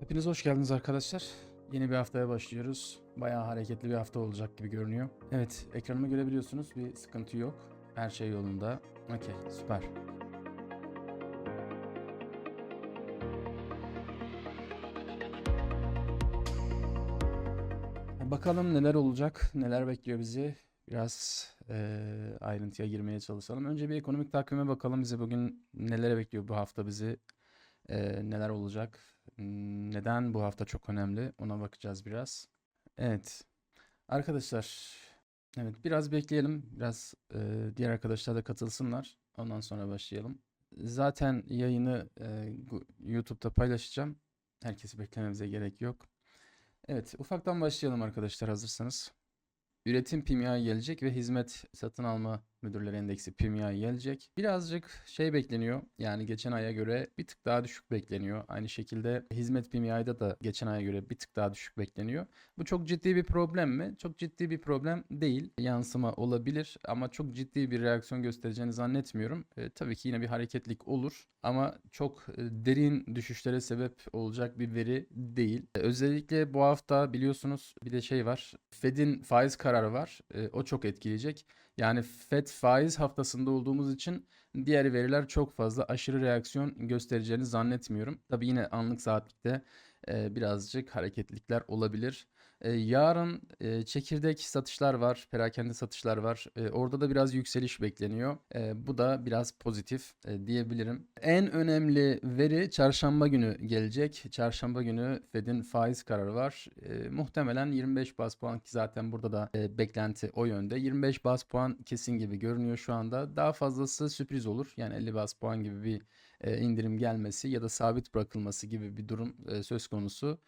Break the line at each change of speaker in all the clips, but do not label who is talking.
Hepiniz hoş geldiniz arkadaşlar. Yeni bir haftaya başlıyoruz. Bayağı hareketli bir hafta olacak gibi görünüyor. Evet, ekranımı görebiliyorsunuz. Bir sıkıntı yok. Her şey yolunda. Okey, süper. Bakalım neler olacak, neler bekliyor bizi. Biraz eee, ayrıntıya girmeye çalışalım. Önce bir ekonomik takvime bakalım. Bize bugün nelere bekliyor bu hafta bizi. Eee, neler olacak? Neden bu hafta çok önemli? Ona bakacağız biraz. Evet. Arkadaşlar, evet biraz bekleyelim. Biraz eee, diğer arkadaşlar da katılsınlar. Ondan sonra başlayalım. Zaten yayını gu- YouTube'da paylaşacağım. Herkesi beklememize gerek yok. Evet, ufaktan başlayalım arkadaşlar hazırsanız. Üretim PMI gelecek ve hizmet satın alma müdürleri endeksi PMI gelecek. Birazcık şey bekleniyor. Yani geçen aya göre bir tık daha düşük bekleniyor. Aynı şekilde hizmet PMI'da da geçen aya göre bir tık daha düşük bekleniyor. Bu çok ciddi bir problem mi? Çok ciddi bir problem değil. Yansıma olabilir ama çok ciddi bir reaksiyon göstereceğini zannetmiyorum. E, tabii ki yine bir hareketlik olur ama çok e, derin düşüşlere sebep olacak bir veri değil. E, özellikle bu hafta biliyorsunuz bir de şey var. Fed'in faiz kararı var. E, o çok etkileyecek. Yani Fed faiz haftasında olduğumuz için diğer veriler çok fazla aşırı reaksiyon göstereceğini zannetmiyorum. Tabii yine anlık saatlikte birazcık hareketlilikler olabilir. Yarın çekirdek satışlar var, perakende satışlar var. Orada da biraz yükseliş bekleniyor. Bu da biraz pozitif diyebilirim. En önemli veri çarşamba günü gelecek. Çarşamba günü Fed'in faiz kararı var. Muhtemelen 25 bas puan ki zaten burada da beklenti o yönde. 25 bas puan kesin gibi görünüyor şu anda. Daha fazlası sürpriz olur. Yani 50 bas puan gibi bir indirim gelmesi ya da sabit bırakılması gibi bir durum söz konusu.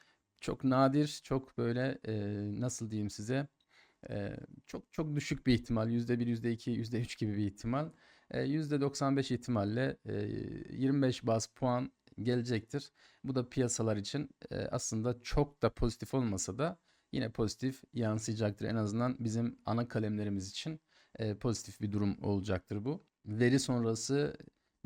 Çok nadir, çok böyle e, nasıl diyeyim size e, çok çok düşük bir ihtimal. %1, %2, %3 gibi bir ihtimal. E, %95 ihtimalle e, 25 bas puan gelecektir. Bu da piyasalar için e, aslında çok da pozitif olmasa da yine pozitif yansıyacaktır. En azından bizim ana kalemlerimiz için e, pozitif bir durum olacaktır bu. Veri sonrası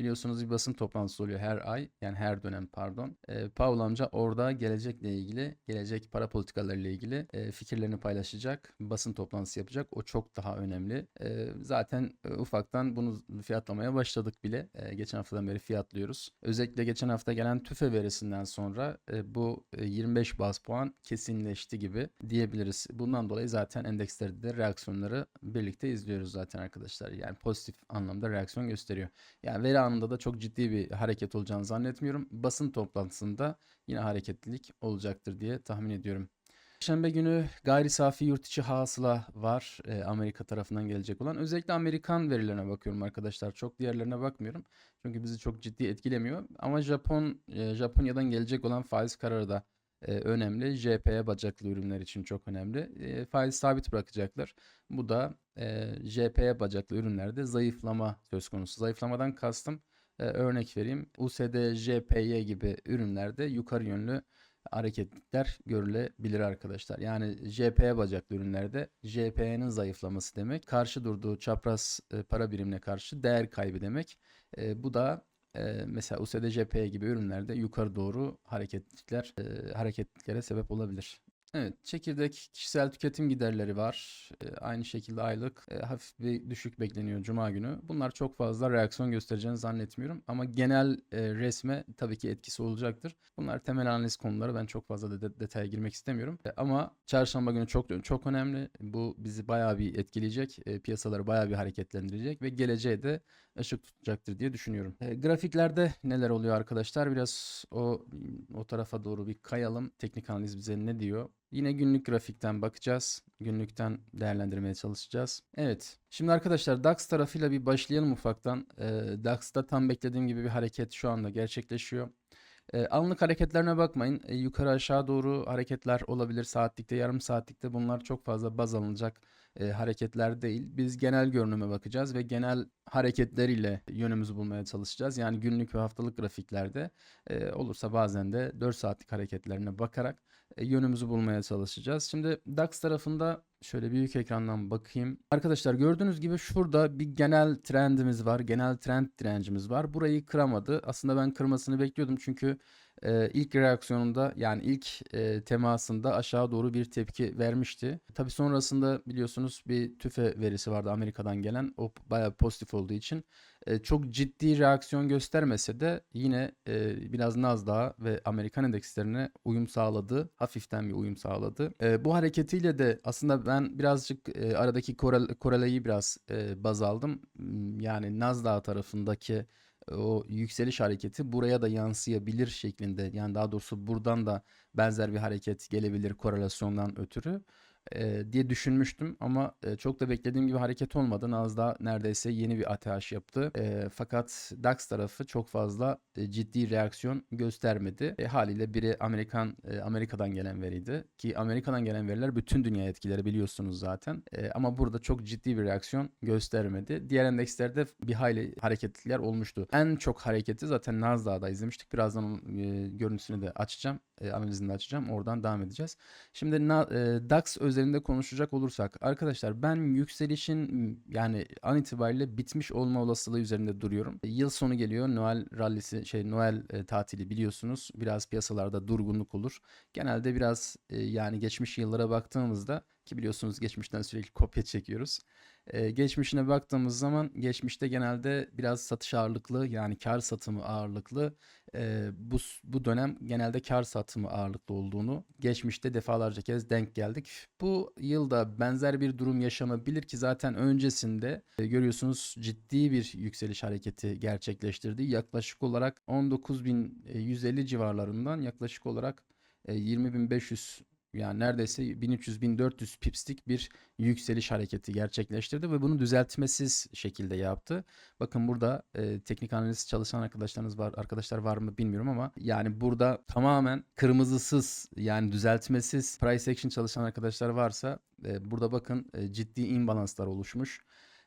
biliyorsunuz bir basın toplantısı oluyor her ay yani her dönem pardon. E, Powell amca orada gelecekle ilgili, gelecek para politikalarıyla ilgili e, fikirlerini paylaşacak, basın toplantısı yapacak. O çok daha önemli. E, zaten e, ufaktan bunu fiyatlamaya başladık bile. E, geçen haftadan beri fiyatlıyoruz. Özellikle geçen hafta gelen TÜFE verisinden sonra e, bu e, 25 bas puan kesinleşti gibi diyebiliriz. Bundan dolayı zaten endekslerde de reaksiyonları birlikte izliyoruz zaten arkadaşlar. Yani pozitif anlamda reaksiyon gösteriyor. Yani veri anında da çok ciddi bir hareket olacağını zannetmiyorum. Basın toplantısında yine hareketlilik olacaktır diye tahmin ediyorum. Perşembe günü gayri safi yurt içi hasıla var e, Amerika tarafından gelecek olan. Özellikle Amerikan verilerine bakıyorum arkadaşlar. Çok diğerlerine bakmıyorum. Çünkü bizi çok ciddi etkilemiyor. Ama Japon e, Japonya'dan gelecek olan faiz kararı da e, önemli. JP'ye bacaklı ürünler için çok önemli. E, faiz sabit bırakacaklar. Bu da e, JP'ye bacaklı ürünlerde zayıflama söz konusu. Zayıflamadan kastım e, örnek vereyim. USD, JPY gibi ürünlerde yukarı yönlü hareketler görülebilir arkadaşlar. Yani JP'ye bacaklı ürünlerde JP'nin zayıflaması demek. Karşı durduğu çapraz para birimine karşı değer kaybı demek. E, bu da mesela USD JPY gibi ürünlerde yukarı doğru hareketlikler e, hareketliklere sebep olabilir. Evet, çekirdek kişisel tüketim giderleri var. E, aynı şekilde aylık e, hafif bir düşük bekleniyor Cuma günü. Bunlar çok fazla reaksiyon göstereceğini zannetmiyorum. Ama genel e, resme tabii ki etkisi olacaktır. Bunlar temel analiz konuları. Ben çok fazla de- detaya girmek istemiyorum. E, ama çarşamba günü çok çok önemli. Bu bizi bayağı bir etkileyecek. E, piyasaları bayağı bir hareketlendirecek ve geleceğe de ışık tutacaktır diye düşünüyorum. E, grafiklerde neler oluyor arkadaşlar? Biraz o o tarafa doğru bir kayalım. Teknik analiz bize ne diyor? Yine günlük grafikten bakacağız. Günlükten değerlendirmeye çalışacağız. Evet. Şimdi arkadaşlar DAX tarafıyla bir başlayalım ufaktan. E, DAX'ta tam beklediğim gibi bir hareket şu anda gerçekleşiyor. E, anlık hareketlerine bakmayın. E, yukarı aşağı doğru hareketler olabilir. Saatlikte, yarım saatlikte bunlar çok fazla baz alınacak e, hareketler değil. Biz genel görünüme bakacağız ve genel hareketleriyle yönümüzü bulmaya çalışacağız. Yani günlük ve haftalık grafiklerde e, olursa bazen de 4 saatlik hareketlerine bakarak e, yönümüzü bulmaya çalışacağız. Şimdi DAX tarafında şöyle büyük ekrandan bakayım. Arkadaşlar gördüğünüz gibi şurada bir genel trendimiz var. Genel trend direncimiz var. Burayı kıramadı. Aslında ben kırmasını bekliyordum çünkü e, ilk reaksiyonunda yani ilk e, temasında aşağı doğru bir tepki vermişti. Tabii sonrasında biliyorsunuz bir tüfe verisi vardı Amerika'dan gelen. O bayağı pozitif olduğu için e, çok ciddi reaksiyon göstermese de yine e, biraz Nasdaq ve Amerikan endekslerine uyum sağladı. Hafiften bir uyum sağladı. E, bu hareketiyle de aslında ben birazcık e, aradaki korel, koreleyi biraz e, baz aldım. Yani Nasdaq tarafındaki o yükseliş hareketi buraya da yansıyabilir şeklinde. Yani daha doğrusu buradan da benzer bir hareket gelebilir korelasyondan ötürü e, diye düşünmüştüm ama e, çok da beklediğim gibi hareket olmadı. Nasdaq neredeyse yeni bir ATH yaptı. E, fakat DAX tarafı çok fazla e, ciddi reaksiyon göstermedi. E, haliyle biri Amerikan e, Amerika'dan gelen veriydi ki Amerika'dan gelen veriler bütün dünya etkileri biliyorsunuz zaten. E, ama burada çok ciddi bir reaksiyon göstermedi. Diğer endekslerde bir hayli hareketlilikler olmuştu. En çok hareketi zaten Nasdaq'da izlemiştik. Birazdan onun e, görüntüsünü de açacağım. E, analizini açacağım. Oradan devam edeceğiz. Şimdi e, DAX özelinde konuşacak olursak arkadaşlar ben yükselişin yani an itibariyle bitmiş olma olasılığı üzerinde duruyorum. E, Yıl sonu geliyor. Noel rallisi şey Noel e, tatili biliyorsunuz. Biraz piyasalarda durgunluk olur. Genelde biraz yani geçmiş yıllara baktığımızda ki biliyorsunuz geçmişten sürekli kopya çekiyoruz. E, geçmişine baktığımız zaman geçmişte genelde biraz satış ağırlıklı yani kar satımı ağırlıklı e, bu bu dönem genelde kar satımı ağırlıklı olduğunu geçmişte defalarca kez denk geldik. Bu yılda benzer bir durum yaşanabilir ki zaten öncesinde e, görüyorsunuz ciddi bir yükseliş hareketi gerçekleştirdi. Yaklaşık olarak 19.150 civarlarından yaklaşık olarak e, 20.500 yani neredeyse 1300-1400 pipslik bir yükseliş hareketi gerçekleştirdi ve bunu düzeltmesiz şekilde yaptı. Bakın burada e, teknik analiz çalışan arkadaşlarınız var, arkadaşlar var mı bilmiyorum ama yani burada tamamen kırmızısız yani düzeltmesiz price action çalışan arkadaşlar varsa e, burada bakın e, ciddi imbalanslar oluşmuş.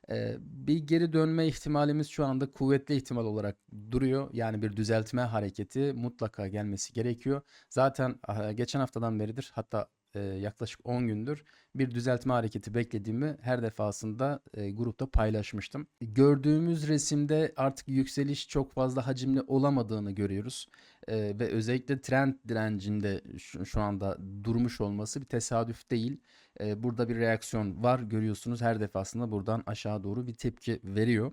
E, bir geri dönme ihtimalimiz şu anda kuvvetli ihtimal olarak duruyor. Yani bir düzeltme hareketi mutlaka gelmesi gerekiyor. Zaten geçen haftadan beridir hatta e, yaklaşık 10 gündür bir düzeltme hareketi beklediğimi her defasında e, grupta paylaşmıştım. Gördüğümüz resimde artık yükseliş çok fazla hacimli olamadığını görüyoruz. E, ve özellikle trend direncinde şu, şu anda durmuş olması bir tesadüf değil. E, burada bir reaksiyon var görüyorsunuz her defasında buradan aşağı doğru bir tepki veriyor.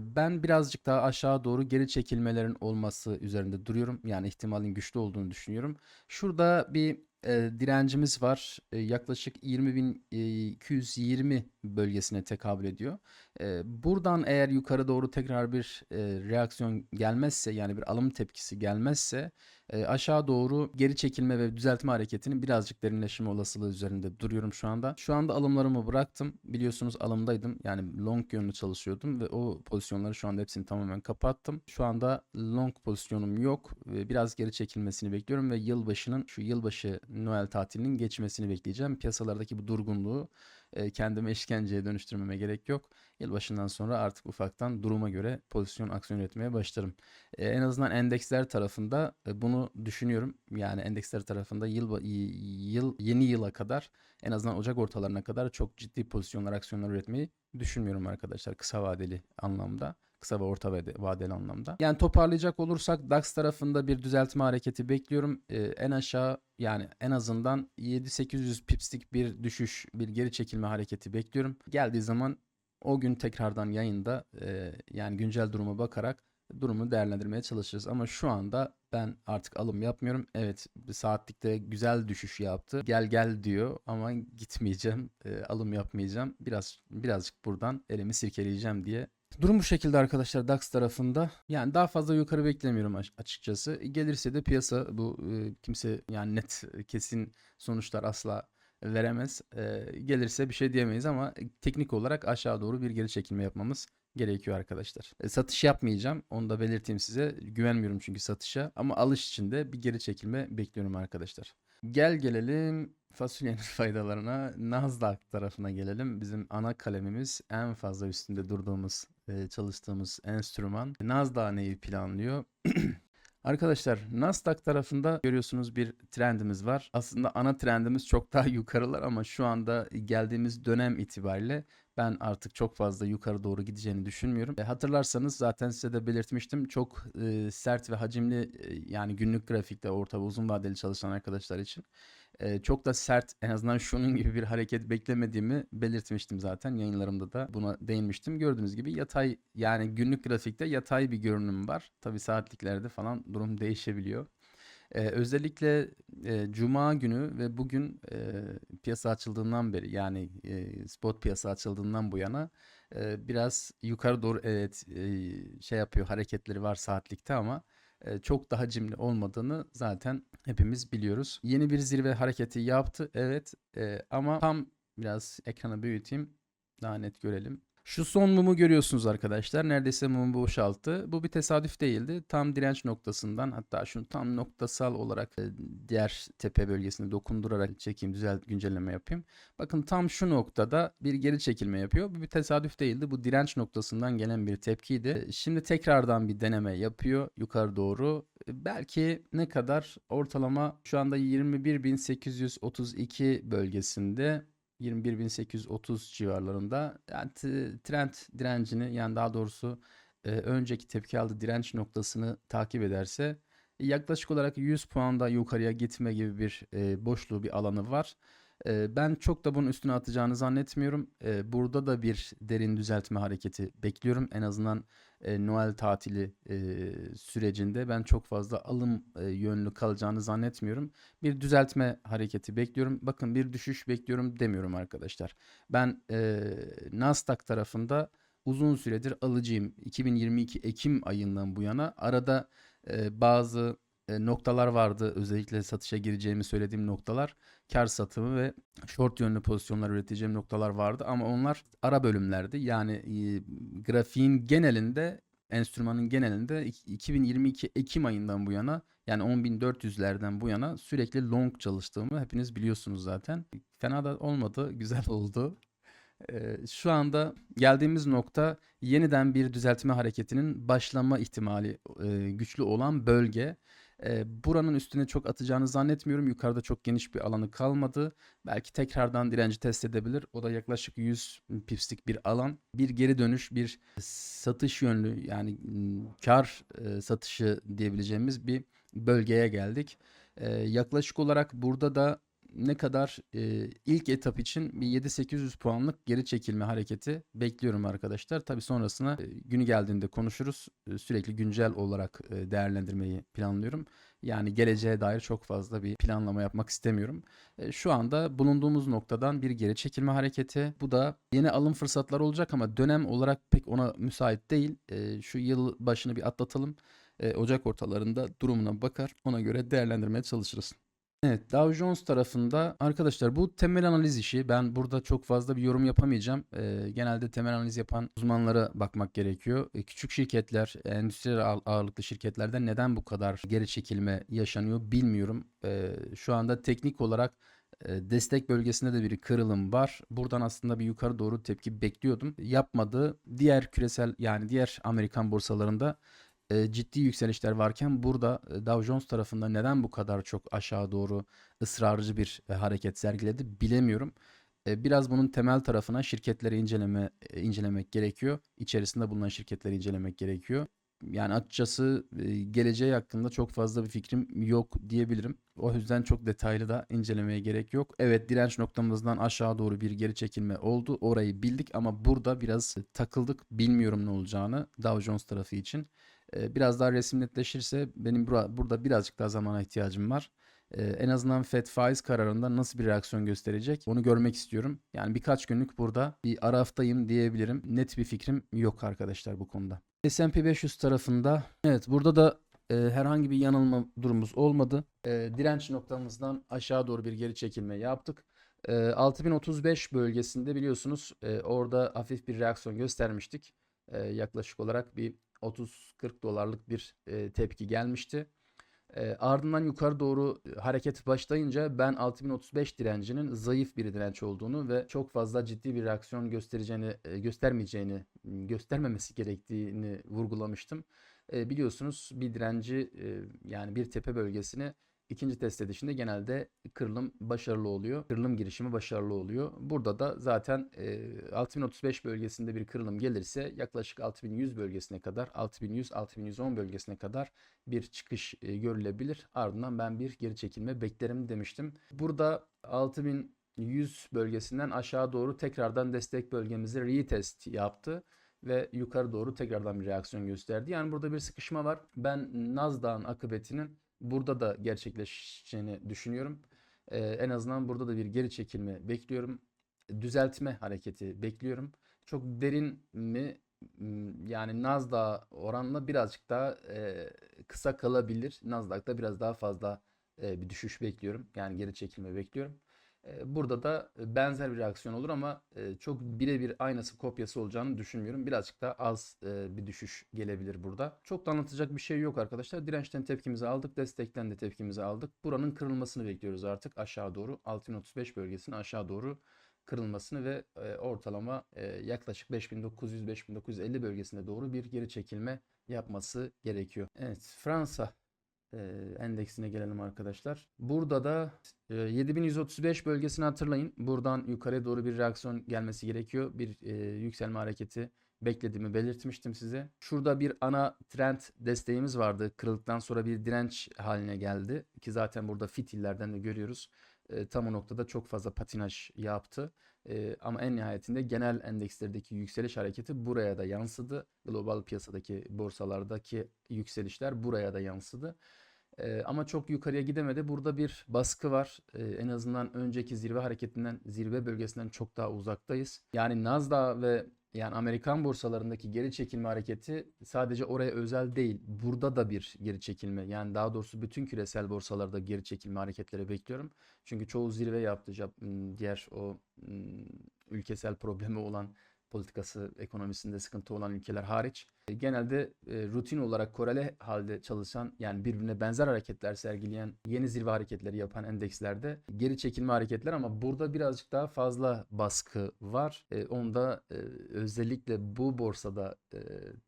Ben birazcık daha aşağı doğru geri çekilmelerin olması üzerinde duruyorum. Yani ihtimalin güçlü olduğunu düşünüyorum. Şurada bir eee, direncimiz var. Eee, yaklaşık 20.220 bölgesine tekabül ediyor. Eee, buradan eğer yukarı doğru tekrar bir eee, reaksiyon gelmezse yani bir alım tepkisi gelmezse eee, aşağı doğru geri çekilme ve düzeltme hareketinin birazcık derinleşme olasılığı üzerinde duruyorum şu anda. Şu anda alımlarımı bıraktım. Biliyorsunuz alımdaydım. Yani long yönlü çalışıyordum ve o pozisyonları şu anda hepsini tamamen kapattım. Şu anda long pozisyonum yok. Biraz geri çekilmesini bekliyorum ve yılbaşının şu yılbaşı Noel tatilinin geçmesini bekleyeceğim. Piyasalardaki bu durgunluğu kendime işkenceye dönüştürmeme gerek yok. Yılbaşından sonra artık ufaktan duruma göre pozisyon aksiyon üretmeye başlarım. En azından endeksler tarafında bunu düşünüyorum. Yani endeksler tarafında yıl, yıl yeni yıla kadar en azından Ocak ortalarına kadar çok ciddi pozisyonlar aksiyonlar üretmeyi düşünmüyorum arkadaşlar kısa vadeli anlamda. Kısa ve orta vade- vadeli anlamda. Yani toparlayacak olursak DAX tarafında bir düzeltme hareketi bekliyorum. Ee, en aşağı yani en azından 7-800 pipslik bir düşüş, bir geri çekilme hareketi bekliyorum. Geldiği zaman o gün tekrardan yayında e, yani güncel duruma bakarak durumu değerlendirmeye çalışırız. Ama şu anda ben artık alım yapmıyorum. Evet bir saatlikte güzel düşüş yaptı. Gel gel diyor ama gitmeyeceğim. e, alım yapmayacağım. Biraz birazcık buradan elimi sirkeleyeceğim diye Durum bu şekilde arkadaşlar DAX tarafında. Yani daha fazla yukarı beklemiyorum aç- açıkçası. Gelirse de piyasa bu e, kimse yani net e, kesin sonuçlar asla veremez. E, gelirse bir şey diyemeyiz ama teknik olarak aşağı doğru bir geri çekilme yapmamız gerekiyor arkadaşlar. E, satış yapmayacağım. Onu da belirteyim size. Güvenmiyorum çünkü satışa ama alış için de bir geri çekilme bekliyorum arkadaşlar. Gel gelelim fasulyenin faydalarına. Nasdaq tarafına gelelim. Bizim ana kalemimiz en fazla üstünde durduğumuz, e, çalıştığımız enstrüman. Nasdaq neyi planlıyor? Arkadaşlar Nasdaq tarafında görüyorsunuz bir trendimiz var. Aslında ana trendimiz çok daha yukarılar ama şu anda geldiğimiz dönem itibariyle Ben artık çok fazla yukarı doğru gideceğini düşünmüyorum. E, hatırlarsanız zaten size de belirtmiştim. Çok e, sert ve hacimli e, yani günlük grafikte orta ve uzun vadeli çalışan arkadaşlar için e, çok da sert en azından şunun gibi bir hareket beklemediğimi belirtmiştim zaten. Yayınlarımda da buna değinmiştim. Gördüğünüz gibi yatay yani günlük grafikte yatay bir görünüm var. Tabi saatliklerde falan durum değişebiliyor. Ee, özellikle e, Cuma günü ve bugün e, piyasa açıldığından beri yani e, spot piyasa açıldığından bu yana e, biraz yukarı doğru evet e, şey yapıyor hareketleri var saatlikte ama çok daha cimri olmadığını zaten hepimiz biliyoruz. Yeni bir zirve hareketi yaptı evet e, ama tam biraz ekranı büyüteyim daha net görelim. Şu son mumu görüyorsunuz arkadaşlar. Neredeyse mumu boşalttı. Bu bir tesadüf değildi. Tam direnç noktasından hatta şunu tam noktasal olarak e, diğer tepe bölgesine dokundurarak çekeyim, düzelt, güncelleme yapayım. Bakın tam şu noktada bir geri çekilme yapıyor. Bu bir tesadüf değildi. Bu direnç noktasından gelen bir tepkiydi. Şimdi tekrardan bir deneme yapıyor yukarı doğru. E, Belki ne kadar ortalama şu anda 21.832 bölgesinde 21.830 civarlarında yani trend direncini yani daha doğrusu e, önceki tepki aldığı direnç noktasını takip ederse yaklaşık olarak 100 puanda yukarıya gitme gibi bir e, boşluğu bir alanı var. E, ben çok da bunun üstüne atacağını zannetmiyorum. E, burada da bir derin düzeltme hareketi bekliyorum. En azından e, Noel tatili e, sürecinde ben çok fazla alım e, yönlü kalacağını zannetmiyorum. Bir düzeltme hareketi bekliyorum. Bakın bir düşüş bekliyorum demiyorum arkadaşlar. Ben Nasdaq tarafında uzun süredir alıcıyım. 2022 Ekim ayından bu yana arada bazı noktalar vardı. Özellikle satışa gireceğimi söylediğim noktalar. Kar satımı ve short yönlü pozisyonlar üreteceğim noktalar vardı ama onlar ara bölümlerdi. Yani e, grafiğin genelinde enstrümanın genelinde ik- 2022 Ekim ayından bu yana yani 10.400'lerden bu yana sürekli long çalıştığımı hepiniz biliyorsunuz zaten. Fena da olmadı, güzel oldu. Ee, şu anda geldiğimiz nokta yeniden bir düzeltme hareketinin başlama ihtimali e, güçlü olan bölge. Ee, buranın üstüne çok atacağını zannetmiyorum. Yukarıda çok geniş bir alanı kalmadı. Belki tekrardan direnci test edebilir. O da yaklaşık 100 pipslik bir alan. Bir geri dönüş, bir satış yönlü yani m, kar e, satışı diyebileceğimiz bir bölgeye geldik. Ee, yaklaşık olarak burada da ne kadar e, ilk etap için bir 7-800 puanlık geri çekilme hareketi bekliyorum arkadaşlar. Tabii sonrasına e, günü geldiğinde konuşuruz. E, sürekli güncel olarak e, değerlendirmeyi planlıyorum. Yani geleceğe dair çok fazla bir planlama yapmak istemiyorum. E, şu anda bulunduğumuz noktadan bir geri çekilme hareketi. Bu da yeni alım fırsatları olacak ama dönem olarak pek ona müsait değil. E, şu yıl başını bir atlatalım. E, Ocak ortalarında durumuna bakar. Ona göre değerlendirmeye çalışırız. Evet, Dow Jones tarafında arkadaşlar bu temel analiz işi. Ben burada çok fazla bir yorum yapamayacağım. Ee, genelde temel analiz yapan uzmanlara bakmak gerekiyor. E, küçük şirketler, endüstriyel ağ- ağırlıklı şirketlerde neden bu kadar geri çekilme yaşanıyor bilmiyorum. Ee, şu anda teknik olarak e, destek bölgesinde de bir kırılım var. Buradan aslında bir yukarı doğru tepki bekliyordum. Yapmadı. Diğer küresel yani diğer Amerikan borsalarında e, ciddi yükselişler varken burada e, Dow Jones tarafında neden bu kadar çok aşağı doğru ısrarcı bir e, hareket sergiledi bilemiyorum. E, biraz bunun temel tarafına şirketleri inceleme e, incelemek gerekiyor. İçerisinde bulunan şirketleri incelemek gerekiyor. Yani açıkçası e, geleceği hakkında çok fazla bir fikrim yok diyebilirim. O yüzden çok detaylı da incelemeye gerek yok. Evet direnç noktamızdan aşağı doğru bir geri çekilme oldu. Orayı bildik ama burada biraz takıldık. Bilmiyorum ne olacağını Dow Jones tarafı için. Biraz daha resim netleşirse benim bura- burada birazcık daha zamana ihtiyacım var. En azından Fed faiz kararında nasıl bir reaksiyon gösterecek onu görmek istiyorum. Yani birkaç günlük burada bir ara haftayım diyebilirim. Net bir fikrim yok arkadaşlar bu konuda. S&P 500 tarafında evet burada da e, herhangi bir yanılma durumumuz olmadı. E, direnç noktamızdan aşağı doğru bir geri çekilme yaptık. E, 6035 bölgesinde biliyorsunuz e, orada hafif bir reaksiyon göstermiştik. E, yaklaşık olarak bir 30-40 dolarlık bir e, tepki gelmişti. E, ardından yukarı doğru e, hareket başlayınca ben 6035 direncinin zayıf bir direnç olduğunu ve çok fazla ciddi bir reaksiyon göstereceğini, e, göstermeyeceğini, göstermemesi gerektiğini vurgulamıştım. E, biliyorsunuz bir direnci e, yani bir tepe bölgesini ikinci test edişinde genelde kırılım başarılı oluyor. Kırılım girişimi başarılı oluyor. Burada da zaten e, 6035 bölgesinde bir kırılım gelirse yaklaşık 6100 bölgesine kadar 6100-6110 bölgesine kadar bir çıkış e, görülebilir. Ardından ben bir geri çekilme beklerim demiştim. Burada 6100 bölgesinden aşağı doğru tekrardan destek bölgemizi retest yaptı ve yukarı doğru tekrardan bir reaksiyon gösterdi. Yani burada bir sıkışma var. Ben Nasdaq'ın akıbetinin burada da gerçekleşeceğini düşünüyorum. Ee, en azından burada da bir geri çekilme bekliyorum. Düzeltme hareketi bekliyorum. Çok derin mi? Hmm, Yani Nasdaq oranla birazcık daha e, kısa kalabilir. Nasdaq'ta biraz daha fazla e, bir düşüş bekliyorum. Yani geri çekilme bekliyorum. E, Burada da benzer bir reaksiyon olur ama e, çok birebir aynısı kopyası olacağını düşünmüyorum. Birazcık daha az e, bir düşüş gelebilir burada. Çok da anlatacak bir şey yok arkadaşlar. Dirençten tepkimizi aldık, destekten de tepkimizi aldık. Buranın kırılmasını bekliyoruz artık aşağı doğru. 6035 bölgesinin aşağı doğru kırılmasını ve e, ortalama yaklaşık 5900-5950 bölgesine doğru bir geri çekilme yapması gerekiyor. Evet, Fransa endeksine gelelim arkadaşlar. Burada da e, 7135 bölgesini hatırlayın. Buradan yukarıya doğru bir reaksiyon gelmesi gerekiyor. Bir e, yükselme hareketi beklediğimi belirtmiştim size. Şurada bir ana trend desteğimiz vardı. Kırıldıktan sonra bir direnç haline geldi. Ki zaten burada fitillerden de görüyoruz. E, tam o noktada çok fazla patinaj yaptı. E, ama en nihayetinde genel endekslerdeki yükseliş hareketi buraya da yansıdı. Global piyasadaki borsalardaki yükselişler buraya da yansıdı. Ama çok yukarıya gidemedi. Burada bir baskı var. En azından önceki zirve hareketinden, zirve bölgesinden çok daha uzaktayız. Yani Nasdaq ve yani Amerikan borsalarındaki geri çekilme hareketi sadece oraya özel değil. Burada da bir geri çekilme. Yani daha doğrusu bütün küresel borsalarda geri çekilme hareketleri bekliyorum. Çünkü çoğu zirve yaptı. Diğer o ülkesel problemi olan politikası, ekonomisinde sıkıntı olan ülkeler hariç e, genelde e, rutin olarak korele halde çalışan yani birbirine benzer hareketler sergileyen yeni zirve hareketleri yapan endekslerde geri çekilme hareketler ama burada birazcık daha fazla baskı var. E, onu da e, özellikle bu borsada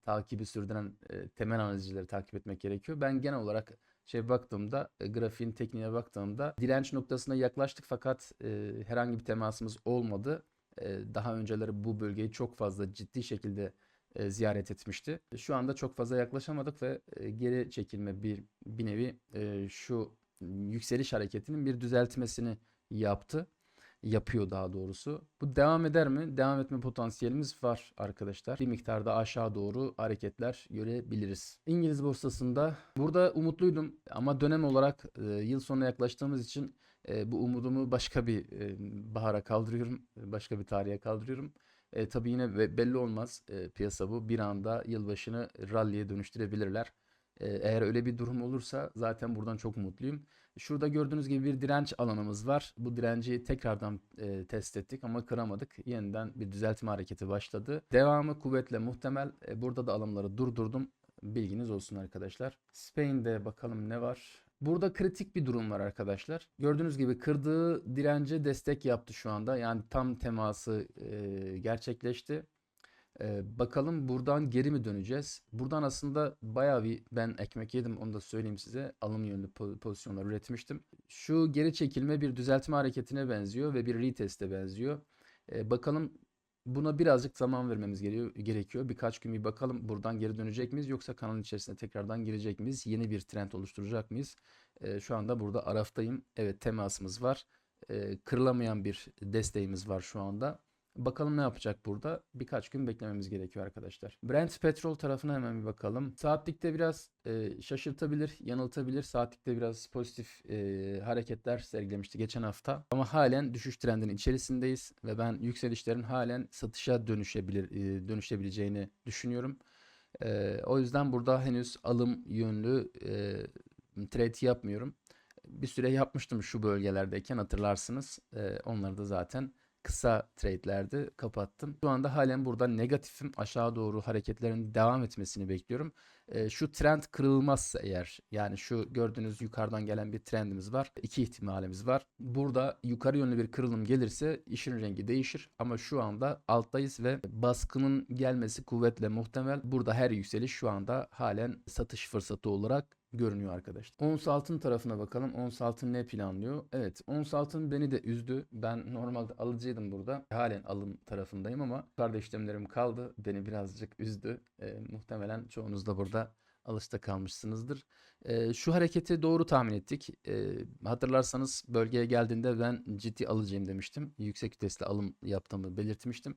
takibi sürdüren temel analizcileri takip etmek gerekiyor. Ben genel olarak şey baktığımda grafiğin tekniğine baktığımda direnç noktasına yaklaştık fakat herhangi bir temasımız olmadı. E, daha önceleri bu bölgeyi çok fazla ciddi şekilde e, ziyaret etmişti. Şu anda çok fazla yaklaşamadık ve e, geri çekilme bir bir nevi e, şu yükseliş hareketinin bir düzeltmesini yaptı. Yapıyor daha doğrusu. Bu devam eder mi? Devam etme potansiyelimiz var arkadaşlar. Bir miktarda aşağı doğru hareketler görebiliriz. İngiliz borsasında burada umutluydum ama dönem olarak yıl sonuna yaklaştığımız için e, bu umudumu başka bir e, bahara kaldırıyorum. Başka bir tarihe kaldırıyorum. E, tabii yine be- belli olmaz e, piyasa bu. Bir anda yılbaşını rally'e dönüştürebilirler. E, eğer öyle bir durum olursa zaten buradan çok mutluyum. Şurada gördüğünüz gibi bir direnç alanımız var. Bu direnci tekrardan e, test ettik ama kıramadık. Yeniden bir düzeltme hareketi başladı. Devamı kuvvetle muhtemel. E, burada da alımları durdurdum. Bilginiz olsun arkadaşlar. Spain'de bakalım ne var. Burada kritik bir durum var arkadaşlar. Gördüğünüz gibi kırdığı dirence destek yaptı şu anda. Yani tam teması e, gerçekleşti. E, bakalım buradan geri mi döneceğiz? Buradan aslında bayağı bir ben ekmek yedim onu da söyleyeyim size. Alım yönlü po- pozisyonlar üretmiştim. Şu geri çekilme bir düzeltme hareketine benziyor ve bir reteste benziyor. E, bakalım buna birazcık zaman vermemiz gere- gerekiyor. Birkaç gün bir bakalım buradan geri dönecek miyiz yoksa kanalın içerisine tekrardan girecek miyiz? Yeni bir trend oluşturacak mıyız? E, şu anda burada araftayım. Evet temasımız var. E, kırılamayan bir desteğimiz var şu anda. Bakalım ne yapacak burada? Birkaç gün beklememiz gerekiyor arkadaşlar. Brent petrol tarafına hemen bir bakalım. Saatlikte biraz e, şaşırtabilir, yanıltabilir. Saatlikte biraz pozitif e, hareketler sergilemişti geçen hafta. Ama halen düşüş trendinin içerisindeyiz ve ben yükselişlerin halen satışa dönüşebilir, e, dönüşebileceğini düşünüyorum. E, o yüzden burada henüz alım yönlü e, trade yapmıyorum. Bir süre yapmıştım şu bölgelerdeyken hatırlarsınız. E, onları da zaten kısa trade'lerde kapattım. Şu anda halen burada negatifim. Aşağı doğru hareketlerin devam etmesini bekliyorum. E, şu trend kırılmazsa eğer yani şu gördüğünüz yukarıdan gelen bir trendimiz var. İki ihtimalimiz var. Burada yukarı yönlü bir kırılım gelirse işin rengi değişir. Ama şu anda alttayız ve baskının gelmesi kuvvetle muhtemel. Burada her yükseliş şu anda halen satış fırsatı olarak görünüyor arkadaşlar. Ons altın tarafına bakalım. Ons altın ne planlıyor? Evet, ons altın beni de üzdü. Ben normalde alıcıydım burada. Halen alım tarafındayım ama yukarıda işlemlerim kaldı. Beni birazcık üzdü. E, muhtemelen çoğunuz da burada alışta kalmışsınızdır. E, şu hareketi doğru tahmin ettik. E, hatırlarsanız bölgeye geldiğinde ben ciddi alıcıyım demiştim. Yüksek vitesli alım yaptığımı belirtmiştim.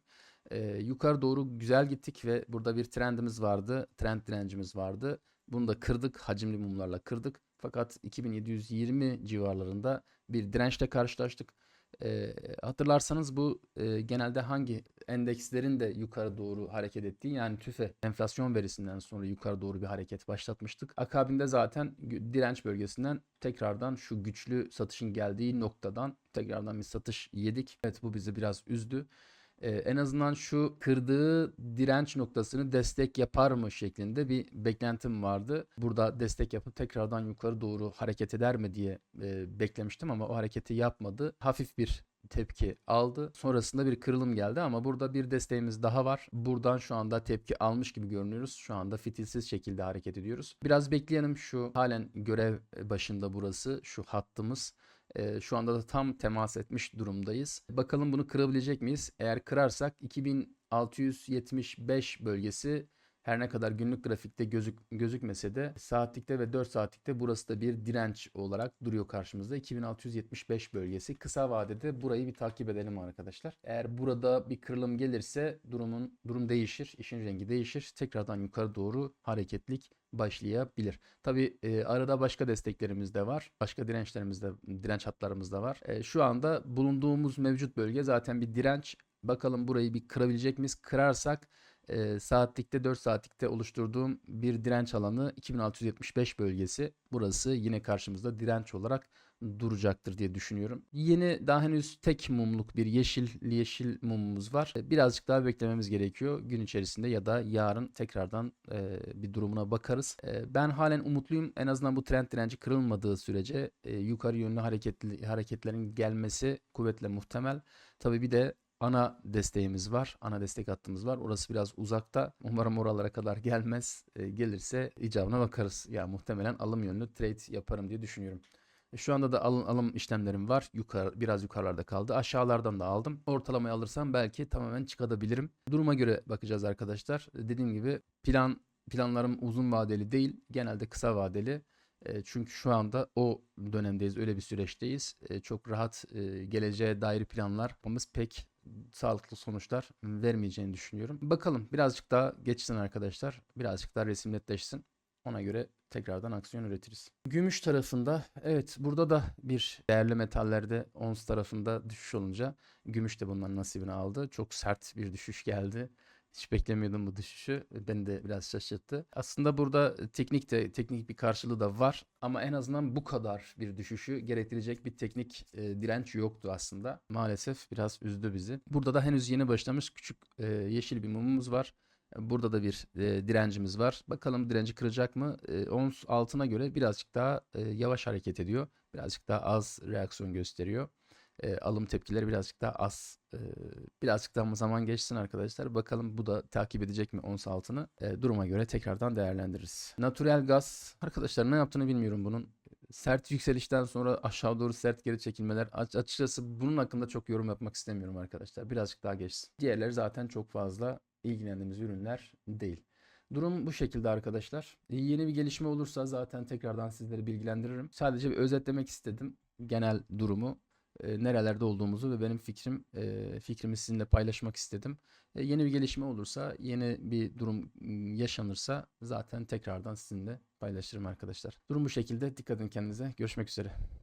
E, yukarı doğru güzel gittik ve burada bir trendimiz vardı. Trend direncimiz vardı. Bunu da kırdık. Hacimli mumlarla kırdık. Fakat 2720 civarlarında bir dirençle karşılaştık. E, hatırlarsanız bu e, genelde hangi endekslerin de yukarı doğru hareket ettiği yani TÜFE enflasyon verisinden sonra yukarı doğru bir hareket başlatmıştık. Akabinde zaten direnç bölgesinden tekrardan şu güçlü satışın geldiği noktadan tekrardan bir satış yedik. Evet bu bizi biraz üzdü. Ee, en azından şu kırdığı direnç noktasını destek yapar mı şeklinde bir beklentim vardı. Burada destek yapıp tekrardan yukarı doğru hareket eder mi diye e, beklemiştim ama o hareketi yapmadı. Hafif bir tepki aldı. Sonrasında bir kırılım geldi ama burada bir desteğimiz daha var. Buradan şu anda tepki almış gibi görünüyoruz. Şu anda fitilsiz şekilde hareket ediyoruz. Biraz bekleyelim şu halen görev başında burası şu hattımız. Ee, şu anda da tam temas etmiş durumdayız. Bakalım bunu kırabilecek miyiz? Eğer kırarsak 2675 bölgesi her ne kadar günlük grafikte gözük, gözükmese de saatlikte ve 4 saatlikte burası da bir direnç olarak duruyor karşımızda. 2675 bölgesi. Kısa vadede burayı bir takip edelim arkadaşlar. Eğer burada bir kırılım gelirse durumun durum değişir, işin rengi değişir. Tekrardan yukarı doğru hareketlik başlayabilir. Tabi e, arada başka desteklerimiz de var. Başka dirençlerimiz de direnç hatlarımız da var. E, şu anda bulunduğumuz mevcut bölge zaten bir direnç. Bakalım burayı bir kırabilecek miyiz? Kırarsak e, saatlikte 4 saatlikte oluşturduğum bir direnç alanı 2675 bölgesi. Burası yine karşımızda direnç olarak duracaktır diye düşünüyorum. Yeni daha henüz tek mumluk bir yeşil yeşil mumumuz var. Birazcık daha beklememiz gerekiyor gün içerisinde ya da yarın tekrardan e, bir durumuna bakarız. E, ben halen umutluyum. En azından bu trend direnci kırılmadığı sürece e, yukarı yönlü hareketli hareketlerin gelmesi kuvvetle muhtemel. Tabii bir de ana desteğimiz var. Ana destek hattımız var. Orası biraz uzakta. Umarım oralara kadar gelmez. E, gelirse icabına bakarız. Ya muhtemelen alım yönlü trade yaparım diye düşünüyorum. E, Şu anda da alım, alım işlemlerim var. Yukarı, biraz yukarılarda kaldı. Aşağılardan da aldım. Ortalamayı alırsam belki tamamen çıkabilirim. Duruma göre bakacağız arkadaşlar. Dediğim gibi plan planlarım uzun vadeli değil. Genelde kısa vadeli. E, Çünkü şu anda o dönemdeyiz, öyle bir süreçteyiz. E, Çok rahat e, geleceğe dair planlar yapmamız pek sağlıklı sonuçlar vermeyeceğini düşünüyorum. Bakalım birazcık daha geçsin arkadaşlar. Birazcık daha resim netleşsin. Ona göre tekrardan aksiyon üretiriz. Gümüş tarafında evet burada da bir değerli metallerde ons tarafında düşüş olunca gümüş de bundan nasibini aldı. Çok sert bir düşüş geldi. Hiç beklemiyordum bu düşüşü. Beni de biraz şaşırttı. Aslında burada teknik de teknik bir karşılığı da var ama en azından bu kadar bir düşüşü gerektirecek bir teknik e, direnç yoktu aslında. Maalesef biraz üzdü bizi. Burada da henüz yeni başlamış küçük e, yeşil bir mumumuz var. Burada da bir e, direncimiz var. Bakalım direnci kıracak mı? E, ons altına göre birazcık daha e, yavaş hareket ediyor. Birazcık daha az reaksiyon gösteriyor. E, alım tepkileri birazcık daha az. E, birazcık daha zaman geçsin arkadaşlar. Bakalım bu da takip edecek mi ons altını? E, duruma göre tekrardan değerlendiririz. Natural gaz. Arkadaşlar ne yaptığını bilmiyorum bunun. Sert yükselişten sonra aşağı doğru sert geri çekilmeler. Aç- açıkçası bunun hakkında çok yorum yapmak istemiyorum arkadaşlar. Birazcık daha geçsin. Diğerleri zaten çok fazla ilgilendiğimiz ürünler değil. Durum bu şekilde arkadaşlar. Yeni bir gelişme olursa zaten tekrardan sizleri bilgilendiririm. Sadece bir özetlemek istedim genel durumu, e, nerelerde olduğumuzu ve benim fikrim e, fikrimi sizinle paylaşmak istedim. E, yeni bir gelişme olursa, yeni bir durum yaşanırsa zaten tekrardan sizinle paylaşırım arkadaşlar. Durum bu şekilde. Dikkat edin kendinize. Görüşmek üzere.